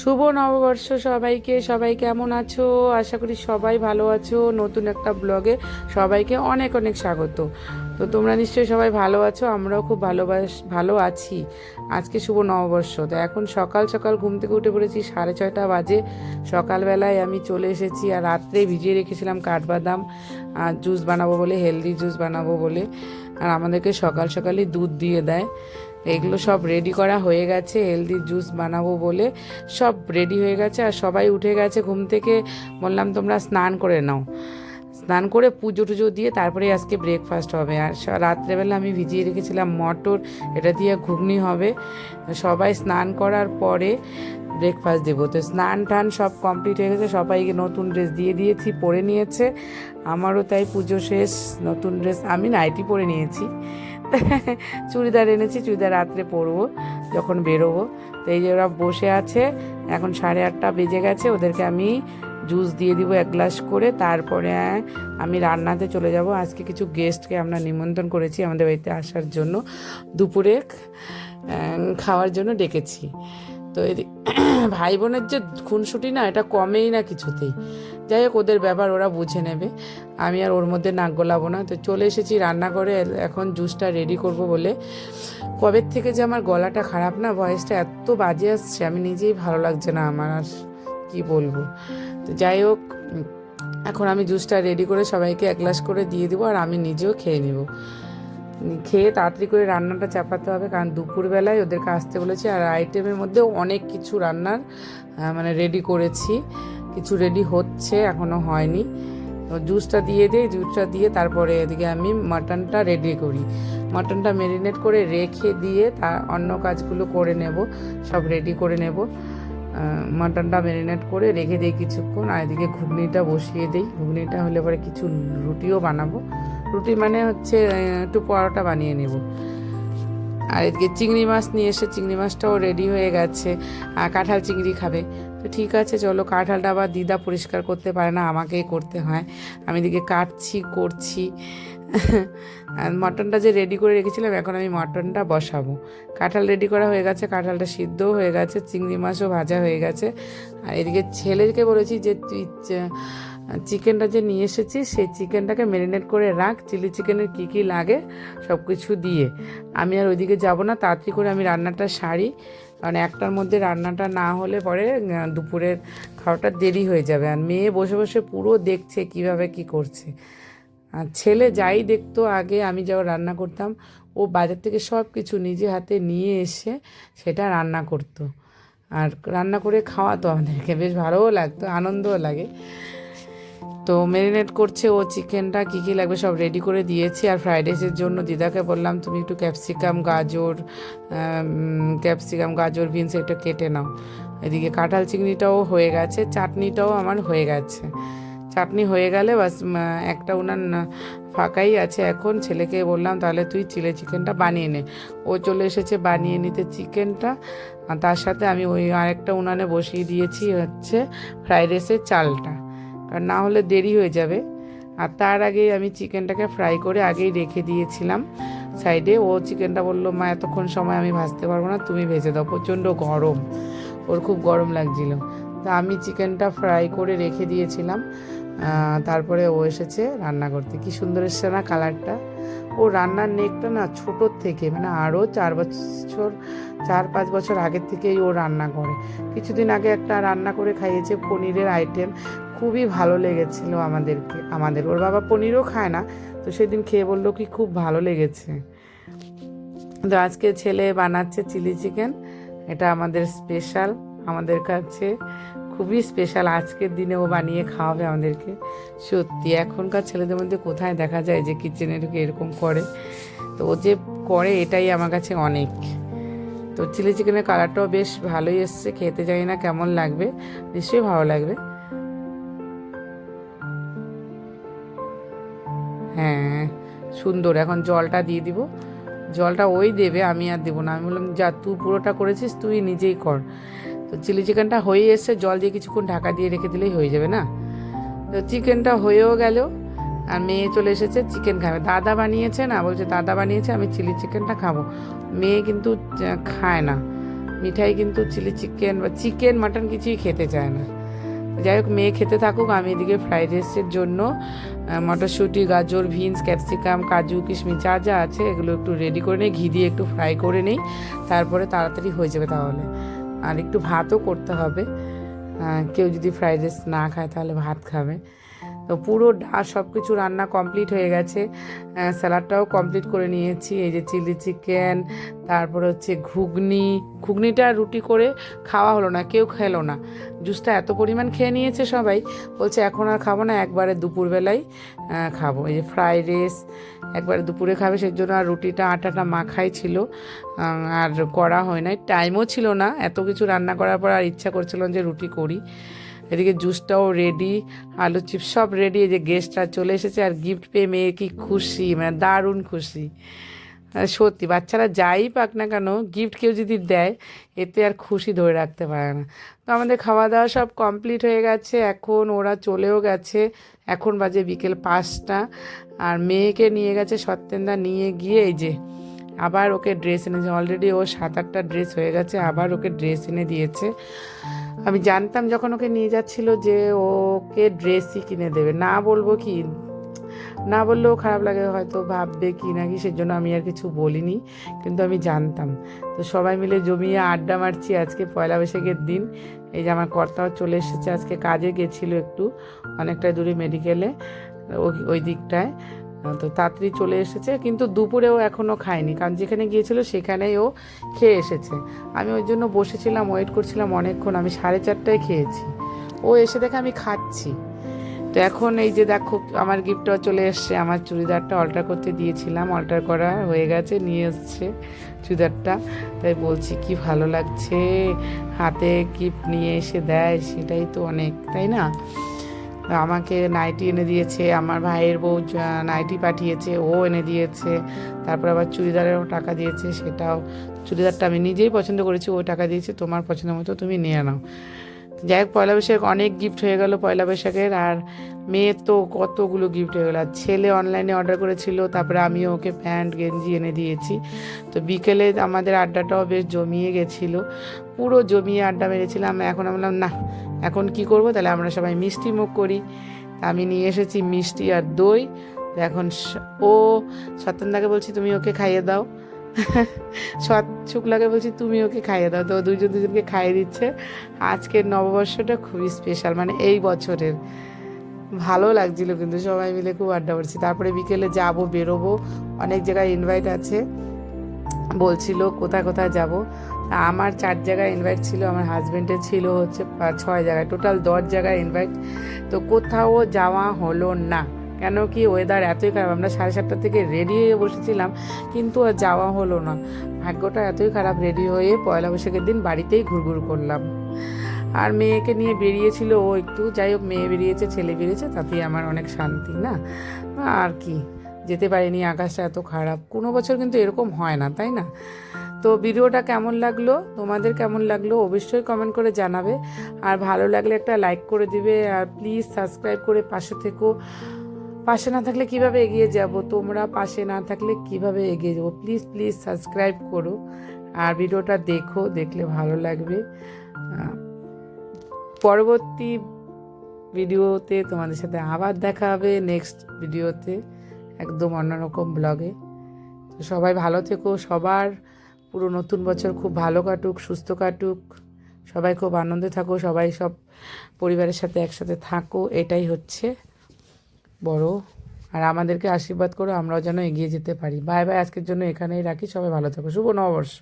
শুভ নববর্ষ সবাইকে। সবাই কেমন আছো? আশা করি সবাই ভালো আছো। নতুন একটা ব্লগে সবাইকে অনেক অনেক স্বাগত। তো তোমরা নিশ্চয়ই সবাই ভালো আছো, আমরাও খুব ভালোবাস, ভালো আছি। আজকে শুভ নববর্ষ। তো এখন সকাল সকাল ঘুম থেকে উঠে পড়েছি সাড়ে ছয়টা বাজে। সকালবেলায় আমি চলে এসেছি আর রাত্রে ভিজিয়ে রেখেছিলাম কাঠবাদাম আর জুস বানাবো বলে, হেলদি জুস বানাবো বলে। আর আমাদেরকে সকাল সকালই দুধ দিয়ে দেয়। এগুলো সব রেডি করা হয়ে গেছে হেলদি জুস বানাবো বলে সব রেডি হয়ে গেছে আর সবাই উঠে গেছে ঘুম থেকে। বললাম, তোমরা স্নান করে নাও। স্নান করে পুজো টুজো দিয়ে তারপরে আজকে ব্রেকফাস্ট হবে। আর রাত্রেবেলা আমি ভিজিয়ে রেখেছিলাম মটর, এটা দিয়ে ঘুগনি হবে। সবাই স্নান করার পরে ব্রেকফাস্ট দেবো। তো স্নান টান সব কমপ্লিট হয়ে গেছে, সবাইকে নতুন ড্রেস দিয়ে দিয়েছি, পরে নিয়েছে। আমারও তাই পুজো শেষ, নতুন ড্রেস আমি নাইটি পরে নিয়েছি। চুড়িদার এনেছি, চুড়িদার রাত্রে পরবো, যখন বেরোবো। তো এই যে ওরা বসে আছে, এখন সাড়ে আটটা বেজে গেছে, ওদেরকে আমি জুস দিয়ে দিব এক গ্লাস করে, তারপরে আমি রান্নাতে চলে যাব। আজকে কিছু গেস্টকে আমরা নিমন্ত্রণ করেছি আমাদের বাড়িতে আসার জন্য। দুপুরে খাওয়ার জন্য ডেকেছি। তো এদি- ভাই বোনের যে খুনসুটি না, এটা কমেই না কিছুতেই। যাই হোক, ওদের ব্যাপার ওরা বুঝে নেবে। আমি আর ওর মধ্যে নাক গলাবো না। তো চলে এসেছি রান্না করে এখন জুসটা রেডি করব বলে। কবের থেকে যে আমার গলাটা খারাপ না ভয়েসটা এত বাজে আসছে, আমি নিজেই ভালো লাগছে না আমার আর কি বলব। তো যাই হোক, এখন আমি জুসটা রেডি করে সবাইকে এক গ্লাস করে দিয়ে দেবো আর আমি নিজেও খেয়ে নিব। খেয়ে তাড়াতাড়ি করে রান্নাটা চাপাতে হবে, কারণ দুপুরবেলায় ওদেরকে আসতে বলেছি। আর আইটেমের মধ্যে অনেক কিছু রান্নার মানে রেডি করেছি। কিছু রেডি হচ্ছে, এখনও হয়নি। তো জুসটা দিয়ে দিই জুসটা দিয়ে তারপরে এদিকে আমি মাটনটা রেডি করি। মাটনটা ম্যারিনেট করে রেখে দিয়ে তা অন্য কাজগুলো করে নেব, সব রেডি করে নেব। মাটনটা ম্যারিনেট করে রেখে দিই কিছুক্ষণ, আর এদিকে ঘুগনিটা বসিয়ে দিই। ঘুগনিটা হলে পরে কিছু রুটিও বানাবো। রুটি মানে হচ্ছে একটু পরোটা বানিয়ে নেব। আর এদিকে চিংড়ি মাছ নিয়ে এসে চিংড়ি মাছটাও রেডি হয়ে গেছে। কাঁঠাল চিংড়ি খাবে। তো ঠিক আছে, চলো কাঁঠালটা আবার দিদা পরিষ্কার করতে পারে না, আমাকেই করতে হয়। আমি এদিকে কাটছি, করছি। আর মটনটা যে রেডি করে রেখেছিলাম, এখন আমি মটনটা বসাবো। কাঁঠাল রেডি করা হয়ে গেছে, কাঁঠালটা সিদ্ধও হয়ে গেছে, চিংড়ি মাছও ভাজা হয়ে গেছে। আর এদিকে ছেলেকে বলেছি যে, তুই চিকেনটা যে নিয়ে এসেছিস, সেই চিকেনটাকে ম্যারিনেট করে রাখ চিলি চিকেনের কী কী লাগে সব কিছু দিয়ে। আমি আর ওইদিকে যাব না, তাড়াতাড়ি করে আমি রান্নাটা সারি। কারণ একটার মধ্যে রান্নাটা না হলে পরে দুপুরের খাওয়াটা দেরি হয়ে যাবে। আর মেয়ে বসে বসে পুরো দেখছে কীভাবে কি করছে। আর ছেলে যাই দেখতো আগে, আমি যাও রান্না করতাম, ও বাজার থেকে সব কিছু নিজে হাতে নিয়ে এসে সেটা রান্না করতো। আর রান্না করে খাওয়াতো আমাদেরকে, বেশ ভালোও লাগতো, আনন্দও লাগে। তো ম্যারিনেট করছে ও চিকেনটা কী কী লাগবে সব রেডি করে দিয়েছি। আর ফ্রাইড রাইসের জন্য দিদাকে বললাম, তুমি একটু ক্যাপসিকাম গাজর ক্যাপসিকাম গাজর বিনস এটা কেটে নাও। এদিকে কাঁঠাল চিংড়িটাও হয়ে গেছে, চাটনিটাও আমার হয়ে গেছে। চাটনি হয়ে গেলে বাস একটা উনার ফাঁকাই আছে এখন। ছেলেকে বললাম, তাহলে তুই চিলি চিকেনটা বানিয়ে নে। ও চলে এসেছে বানিয়ে নিতে চিকেনটা তার সাথে আমি ওই আরেকটা উনানে বসিয়ে দিয়েছি হচ্ছে ফ্রাইড রাইসের চালটা। কারণ না হলে দেরি হয়ে যাবে। আর তার আগে আমি চিকেনটাকে ফ্রাই করে আগেই রেখে দিয়েছিলাম। সাইডে ও চিকেনটা বলল, মা, এতক্ষণ সময় আমি ভাজতে পারব না, তুমি ভেজে দাও, প্রচণ্ড গরম। ওর খুব গরম লাগছিল। তা আমি চিকেনটা ফ্রাই করে রেখে দিয়েছিলাম। তারপরে ও এসেছে রান্না করতে। কি সুন্দর এসছে না কালারটা? ও রান্নার নেকটা না ছোটোর থেকে মানে আরও চার বছর, চার পাঁচ বছর আগের থেকেই ও রান্না করে। কিছুদিন আগে একটা রান্না করে খাইয়েছে পনিরের আইটেম। খুবই ভালো লেগেছিল আমাদেরকে, আমাদের। ওর বাবা পনিরও খায় না, তো সেদিন খেয়ে বলল কি খুব ভালো লেগেছে। তো আজকে ছেলে বানাচ্ছে চিলি চিকেন, এটা আমাদের স্পেশাল, আমাদের কাছে খুবই স্পেশাল। আজকের দিনে ও বানিয়ে খাওয়াবে আমাদেরকে, সত্যি। এখনকার ছেলেদের মধ্যে কোথায় দেখা যায় যে কিচেনে ঢুকে এরকম করে। তো ও যে করে এটাই আমার কাছে অনেক। তো চিলি চিকেনের কালারটাও বেশ ভালোই এসছে, খেতে জানি না কেমন লাগবে, নিশ্চয়ই ভালো লাগবে। সুন্দর, এখন জলটা দিয়ে দিব। জলটা ওই দেবে, আমি আর দেবো না। আমি বললাম, যা, তুই পুরোটা করেছিস, তুই নিজেই কর। তো চিলি চিকেনটা হয়ে এসছে, জল দিয়ে কিছুক্ষণ ঢাকা দিয়ে রেখে দিলেই হয়ে যাবে, না? তো চিকেনটা হয়েও গেল, আর মেয়ে চলে এসেছে চিকেন খাবে। দাদা বানিয়েছে না, বলছে, দাদা বানিয়েছে, আমি চিলি চিকেনটা খাব। মেয়ে কিন্তু খায় না। মিঠাই কিন্তু চিলি চিকেন বা চিকেন, মাটন কিছুই খেতে চায় না। যাই হোক, মেয়ে খেতে থাকুক, আমি এদিকে ফ্রাইড রাইসের জন্য মটরশুঁটি, গাজর, বিনস, ক্যাপসিকাম, কাজু, কিশমিশ যা যা আছে, এগুলো একটু রেডি করে নিই, ঘি দিয়ে একটু ফ্রাই করে নিই, তারপরে তাড়াতাড়ি হয়ে যাবে তাহলে। আর একটু ভাতও করতে হবে। কেউ যদি ফ্রাইড রাইস না খায় তাহলে ভাত খাবে। তো পুরো ডা সব কিছু রান্না কমপ্লিট হয়ে গেছে। স্যালাডটাও কমপ্লিট করে নিয়েছি। এই যে চিলি চিকেন তারপর হচ্ছে ঘুগনি। ঘুগনিটা রুটি করে খাওয়া হলো না, কেউ খেলো না। জুসটা এত পরিমাণ খেয়ে নিয়েছে সবাই, বলছে এখন আর খাব না, একবারে দুপুরবেলায় খাব। এই যে ফ্রাইড রাইস একবারে দুপুরে খাবে সেই জন্য আর রুটিটা, আটাটা মাখাই ছিল। আর করা হয় নাই। টাইমও ছিল না, এত কিছু রান্না করার পর আর ইচ্ছা করছিল যে রুটি করি। এদিকে জুসটাও রেডি আলু চিপস সব রেডি এই যে গেস্টরা চলে এসেছে আর গিফট পেয়ে মেয়ে কি খুশি মানে দারুণ খুশি। সত্যি, বাচ্চারা যাই পাক না কেন গিফট কেউ যদি দেয়, এতে আর খুশি ধরে রাখতে পারে না। তো আমাদের খাওয়া দাওয়া সব কমপ্লিট হয়ে গেছে, এখন ওরা চলেও গেছে, এখন বাজে বিকেল পাঁচটা, আর মেয়েকে নিয়ে গেছে সত্যেন্দা, নিয়ে গিয়ে এই যে আবার ওকে ড্রেস এনেছে অলরেডি ও সাত আটটা ড্রেস হয়ে গেছে, আবার ওকে ড্রেস এনে দিয়েছে। আমি জানতাম যখন ওকে নিয়ে যাচ্ছিল যে ওকে ড্রেসই কিনে দেবে। না বলব কি, না বললেও খারাপ লাগে, হয়তো ভাববে কি নাকি সেজন্য আমি আর কিছু বলিনি, কিন্তু আমি জানতাম। তো সবাই মিলে জমিয়ে আড্ডা মারছি আজকে পয়লা বৈশাখের দিন। এই যে আমার কর্তাও চলে এসেছে, আজকে কাজে গেছিল একটু, অনেকটা দূরে মেডিকেলে ওই- ওই দিকটায়। তো তাড়াতাড়ি চলে এসেছে, কিন্তু দুপুরেও এখনও খায়নি। কারণ যেখানে গিয়েছিল সেখানেই ও খেয়ে এসেছে। আমি ওই জন্য বসেছিলাম ওয়েট করছিলাম অনেকক্ষণ। আমি সাড়ে চারটায় খেয়েছি। ও এসে দেখে আমি খাচ্ছি। তো এখন এই যে দেখো, আমার গিফটটাও চলে এসছে। আমার চুড়িদারটা অল্টার করতে দিয়েছিলাম। অল্টার করা হয়ে গেছে, নিয়ে এসছে চুড়িদারটা। তাই বলছি, কি ভালো লাগছে। হাতে গিফট নিয়ে এসে দেয়, সেটাই তো অনেক। তাই না? আমাকে নাইটি এনে দিয়েছে, আমার ভাইয়ের বউ নাইটি পাঠিয়েছে, ও এনে দিয়েছে, তারপর আবার চুড়িদারেরও টাকা দিয়েছে, সেটাও, চুড়িদারটা আমি নিজেই পছন্দ করেছি, ও টাকা দিয়েছে, তোমার পছন্দ মতো তুমি নিয়ে নাও। যাই হোক, পয়লা বৈশাখ অনেক গিফট হয়ে গেল পয়লা বৈশাখের, আর মেয়ের তো কতগুলো গিফট হয়ে গেলো, আর ছেলে অনলাইনে অর্ডার করেছিল, তারপরে আমিও ওকে প্যান্ট, গেঞ্জি এনে দিয়েছি। তো বিকেলে আমাদের আড্ডাটাও বেশ জমিয়ে গেছিল, পুরো জমিয়ে আড্ডা মেরেছিলাম, এখন আমি বললাম, না এখন কি করব? তাহলে আমরা সবাই মিষ্টি মুখ করি। আমি নিয়ে এসেছি মিষ্টি আর দই। এখন ও সত্যেন্দাকে বলছি, তুমি ওকে খাইয়ে দাও। সৎ, শুক্লাকে বলছি, তুমি ওকে খাইয়ে দাও। তো দুজন দুজনকে খাইয়ে দিচ্ছে। আজকের নববর্ষটা খুবই স্পেশাল মানে এই বছরের। ভালো লাগছিল কিন্তু সবাই মিলে খুব আড্ডা মারছি। তারপরে বিকেলে যাব, বেরোবো। অনেক জায়গায় ইনভাইট আছে। বলছিল, কোথায় কোথায় যাব? আমার চার জায়গায় ইনভাইট ছিল, আমার হাজব্যান্ডের ছিল হচ্ছে ছয় জায়গায় টোটাল দশ জায়গায় ইনভাইট তো কোথাও যাওয়া হলো না, কেন কি ওয়েদার এতই খারাপ, আমরা সাড়ে সাতটা থেকে রেডি হয়ে বসেছিলাম, কিন্তু আর যাওয়া হলো না। ভাগ্যটা এতই খারাপ রেডি হয়ে পয়লা বৈশাখের দিন বাড়িতেই ঘুরঘুর করলাম। আর মেয়েকে নিয়ে বেরিয়েছিল ও একটু, যাই হোক মেয়ে বেরিয়েছে, ছেলে বেরিয়েছে, তাতেই আমার অনেক শান্তি, না? আর কি, যেতে পারিনি, আকাশটা এত খারাপ, কোনো বছর কিন্তু এরকম হয় না, তাই না? তো ভিডিওটা কেমন লাগল? তোমাদের কেমন লাগল? অবশ্যই কমেন্ট করে জানাবে। আর ভালো লাগলে একটা লাইক করে দিবে। আর প্লিজ সাবস্ক্রাইব করে পাশে থেকো। পাশে না থাকলে কীভাবে এগিয়ে যাব? তোমরা পাশে না থাকলে কীভাবে এগিয়ে যাব? প্লিজ প্লিজ সাবস্ক্রাইব করো। আর ভিডিওটা দেখো, দেখলে ভালো লাগবে। পরবর্তী ভিডিওতে তোমাদের সাথে আবার দেখা হবে নেক্সট ভিডিওতে, একদম অন্যরকম ব্লগে সবাই ভালো থেকো, সবার পুরো নতুন বছর খুব ভালো কাটুক, সুস্থ কাটুক। সবাই খুব আনন্দে থাকো, সবাই সব পরিবারের সাথে একসাথে থাকো, এটাই হচ্ছে বড়। আর আমাদেরকে আশীর্বাদ করো, আমরাও যেন এগিয়ে যেতে পারি। বাই বাই, আজকের জন্য এখানেই রাখি। সবাই ভালো থাকো। শুভ নববর্ষ।